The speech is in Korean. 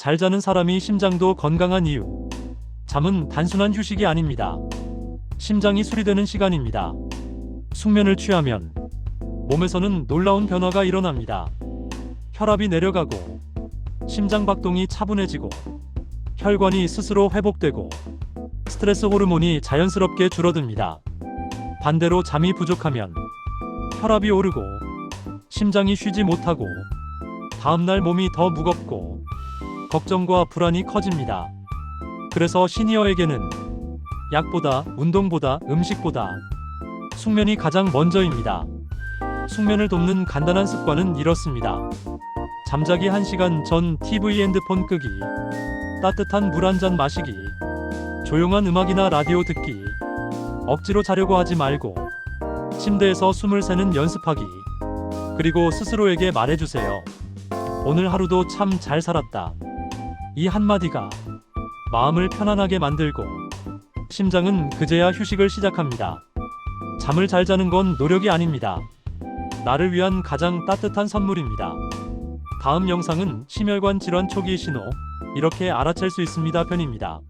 잘 자는 사람이 심장도 건강한 이유. 잠은 단순한 휴식이 아닙니다. 심장이 수리되는 시간입니다. 숙면을 취하면 몸에서는 놀라운 변화가 일어납니다. 혈압이 내려가고 심장 박동이 차분해지고 혈관이 스스로 회복되고 스트레스 호르몬이 자연스럽게 줄어듭니다. 반대로 잠이 부족하면 혈압이 오르고 심장이 쉬지 못하고 다음날 몸이 더 무겁고 걱정과 불안이 커집니다. 그래서 시니어에게는 약보다 운동보다 음식보다 숙면이 가장 먼저입니다. 숙면을 돕는 간단한 습관은 이렇습니다. 잠자기 1시간 전 TV 핸드폰 끄기, 따뜻한 물 한 잔 마시기, 조용한 음악이나 라디오 듣기, 억지로 자려고 하지 말고 침대에서 숨을 새는 연습하기, 그리고 스스로에게 말해주세요. 오늘 하루도 참 잘 살았다. 이 한마디가 마음을 편안하게 만들고 심장은 그제야 휴식을 시작합니다. 잠을 잘 자는 건 노력이 아닙니다. 나를 위한 가장 따뜻한 선물입니다. 다음 영상은 심혈관 질환 초기 신호, 이렇게 알아챌 수 있습니다 편입니다.